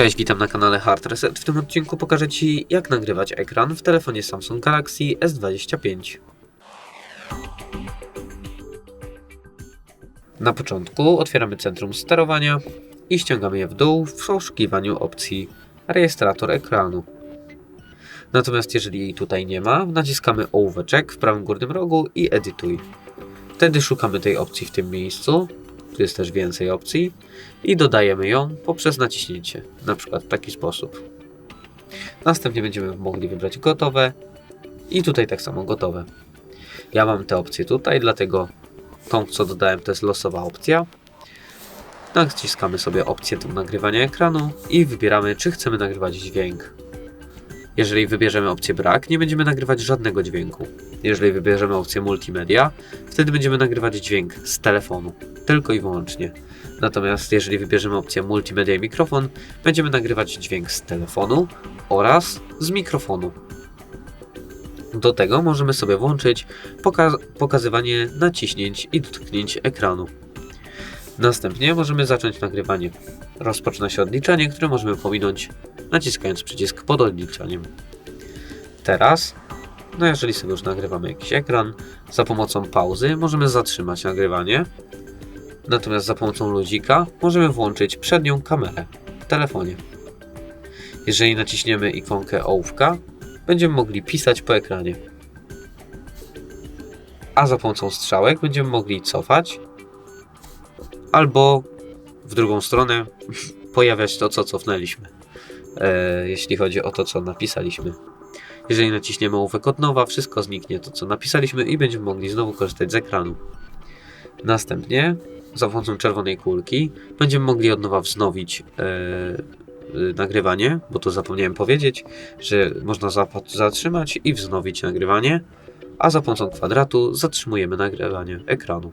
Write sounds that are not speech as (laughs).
Cześć, witam na kanale Hard Reset. W tym odcinku pokażę Ci, jak nagrywać ekran w telefonie Samsung Galaxy S25. Na początku otwieramy centrum sterowania i ściągamy je w dół w poszukiwaniu opcji rejestrator ekranu. Natomiast jeżeli jej tutaj nie ma, naciskamy ołóweczek w prawym górnym rogu i edytuj. Wtedy szukamy tej opcji w tym miejscu. Tu jest też więcej opcji i dodajemy ją poprzez naciśnięcie, na przykład w taki sposób. Następnie będziemy mogli wybrać gotowe i tutaj tak samo gotowe. Ja mam te opcje tutaj, dlatego tą, co dodałem, to jest losowa opcja. Naciskamy sobie opcję tu nagrywania ekranu i wybieramy, czy chcemy nagrywać dźwięk. Jeżeli wybierzemy opcję brak, nie będziemy nagrywać żadnego dźwięku. Jeżeli wybierzemy opcję multimedia, wtedy będziemy nagrywać dźwięk z telefonu, tylko i wyłącznie. Natomiast jeżeli wybierzemy opcję multimedia i mikrofon, będziemy nagrywać dźwięk z telefonu oraz z mikrofonu. Do tego możemy sobie włączyć poka pokazywanie naciśnięć i dotknięć ekranu. Następnie możemy zacząć nagrywanie. Rozpoczyna się odliczanie, które możemy pominąć naciskając przycisk pod odliczaniem. Teraz, no jeżeli sobie już nagrywamy jakiś ekran, za pomocą pauzy możemy zatrzymać nagrywanie. Natomiast za pomocą ludzika możemy włączyć przednią kamerę w telefonie. Jeżeli naciśniemy ikonkę ołówka, będziemy mogli pisać po ekranie. A za pomocą strzałek będziemy mogli cofać albo w drugą stronę (laughs) pojawiać to, co cofnęliśmy, e, jeśli chodzi o to, co napisaliśmy. Jeżeli naciśniemy ołówek od nowa, wszystko zniknie to, co napisaliśmy i będziemy mogli znowu korzystać z ekranu. Następnie za pomocą czerwonej kulki będziemy mogli od nowa wznowić e, y, nagrywanie, bo to zapomniałem powiedzieć, że można zatrzymać i wznowić nagrywanie, a za pomocą kwadratu zatrzymujemy nagrywanie ekranu.